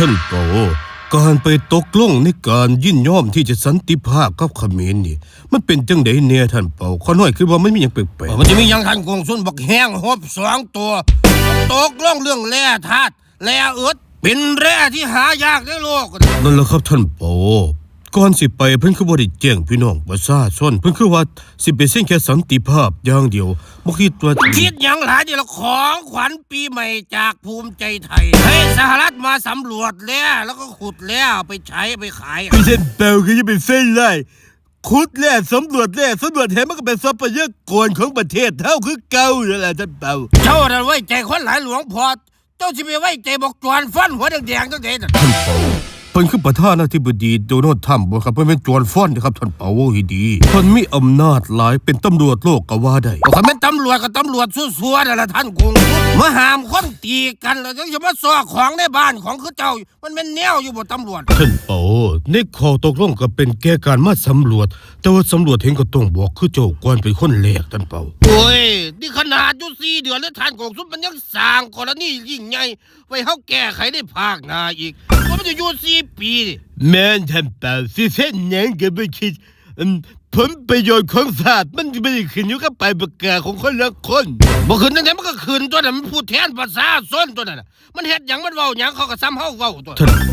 ท่านโปการไปตกลงในการยินยอมที่จะสันติภาพกับเขมรนี่ มันเป็นจังไดเนี่ยท่านเปาข้อน้อยคือว่ามันมีอย่างแปลกมันจะมีหยังทันกงสุนบักแห้งหบสองตัว ตกล่องเรื่องแร่ธาตุแร่เอิดเป็นแร่ที่หายากในโลกๆนั่นแหละครับท่านโป ก่อนสิไปเพิ่นคือบ่ได้แจ้งพี่น้องประชาชนเพิ่นคือว่าสิไปเส้นแค่สันติภาพอย่างเดียวบ่คิดว่าคิดหยังหลายเดี๋ยวของขวัญปีใหม่จากภูมิใจไทยให้สหรัฐมาสำรวจแร่แล้วก็ขุดแร่เอาไปใช้ไปขายพี่เส้นเปาคือจะเป็นเส้นไล่ขุดแร่สำรวจแร่สำรวจแห่มันก็เป็นทรัพยากรของประเทศเท่าคือเก่านั่นแหละท่านเปาเจ้าน่ะไว้ใจคนหลายหลวงพอเจ้าสิไปไว้ใจบอกจวนฟันหัวแดงๆตั้งแต่นั้นท่านเปาเพิ่นคือประธานาธิบดีโดนัลด์ทรัมป์บ่ครับเพิ่นเป็นจวนฟ้อนนะครับท่านเปาโว้ให้ดีเพิ่นมีอำนาจหลายเป็นตำรวจโลกก็ว่าได้เขาเป็นตำรวจกับตำรวจซัวๆนั่นแหละท่านกงมาหามคนตีกันแล้วยังจะมาซ้อของในบ้านของคือเจ้า มันเป็นแนวอยู่บนตำรวจท่านเปาในข้อตกลงก็เป็นแก่การมาสำรวจ แต่ว่าสำรวจเห็นก็ต้องบอกคือเจ้าก่อนเป็นคนแรกท่านเปาโอ้ยนี่ขนาดอยู่สี่เดือนแล้วท่านกงสุดมันยังสร้างกรณียิ่งใหญ่ไว้เฮาแก้ไขในภาคหน้าอีกว่ามัน จะอยู่สี่ปีนี่แม่นท่านเปาสิเส้นหยังก็บ่คิดอืมผลประโยชน์ของชาสติมันไม่ได้ขึ้นอยู่กับไปประกาศของคนละคนบ่คืนตั้งแต่มันก็คืนตัวนั้นมันพูดแทนภาษาส้นตัวนั้นน่ะมันเฮ็ดหยังมันเว้าหยังเขาก็ซ้ำเฮาเว้าตัว ท่านโอ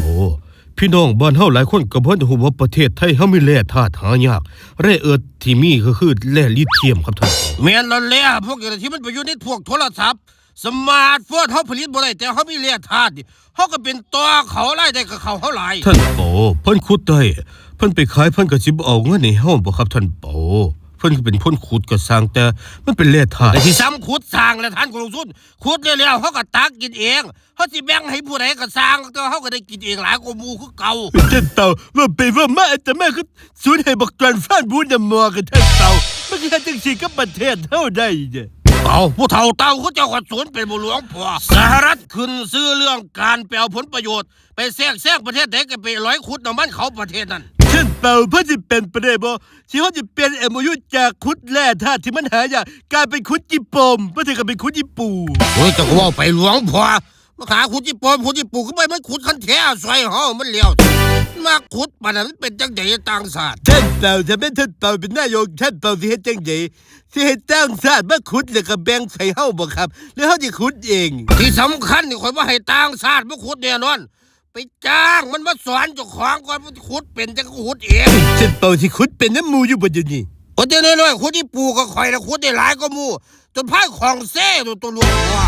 พี่น้องบ้านเฮาหลายคนก็บ่ได้ฮู้ว่าประเทศไทยเฮามีแร่ธาตุหายาก แร่เอิร์ธที่มีก็คือแร่ลิเธียมครับท่าน แม่นแล้วแหละพวกอย่างที่มันไปอยู่ในพวกโทรศัพท์ สมาร์ทโฟนเฮาผลิตบ่ได้แต่เฮามีแร่ธาตุนี่เฮาก็เป็นตัวเขาหลายได้กับเขาเฮาหลายท่านโปเพิ่นขุดได้เพิ่นไปขายเพิ่นก็สิบ่เอาเงินให้เฮาบ่ครับท่านโปเพิ่นก็เป็นคนขุดก็สร้างแต่มันเป็นแร่ธาตุไอ้ที่ซ้ำขุดสร้างแล้วท่านกงสุนขุดแล้วๆเฮาก็ตักกินเองเฮาสิแบ่งให้ผู้ใดก็สร้างแต่เฮาก็ได้กินเองหลายกว่าหมู่คือเก่าท่านเต่าว่าไปว่ามาแต่แม่คือสูญให้บักจวนฟ้านบูนำมอกันท่านเต่ามันคือจังซี่กับประเทศเฮาได้เด้ เอาผู้เฒ่าเต่าเขาเจ้าก็สวนเป็นบุหลวงพ่อสหรัฐขึ้นซื้อเรื่องการไปเอาผลประโยชน์ ไปแทรกแซงประเทศไหนก็ไปร้อยขุดน้ำมันเขาประเทศนั้นท่านเต่าเพิ่นสิเป็นไปได้บ่ที่เฮาจะเปลี่ยน MOU จากขุดแร่ธาตุที่มันหายากกลายเป็นขุดจิปมบ่ถึงกับเป็นขุดจิปูโอ้ยเจะก็ว่าไปหลวงพ่อ มาขาขุดจีปอมขุดจีปูขึ้นไปมันขุดคันแท้ซอยเฮามันเลี้ยวมาขุดปานนั้นมันเป็นจังไดต่างศาสตร์ท่านเต่าจะเป็นท่านเต่าเป็นนายกท่านเต่าสิเฮ็ดจังไดสิเฮ็ดตั้งชาติมาขุดแล้วก็แบ่งให้เฮาบ่ครับหรือเฮาสิขุดเอง ที่สำคัญนี่ข่อยว่าให้ต่างศาสตร์มาขุดแน่นอน ไปจ้างมันมาสอนเจ้าของก่อนมันขุดเป็นจังขุดเองท่านเต่าสิขุดเป็นน้ำหมูอยู่บ่เดี๋ยวนี้คนเดียวน้อยๆขุดที่ปูก็ข่อยนะขุดได้หลายก็มู่จนพายของเซ่ตัวตัวหลวงพ่อ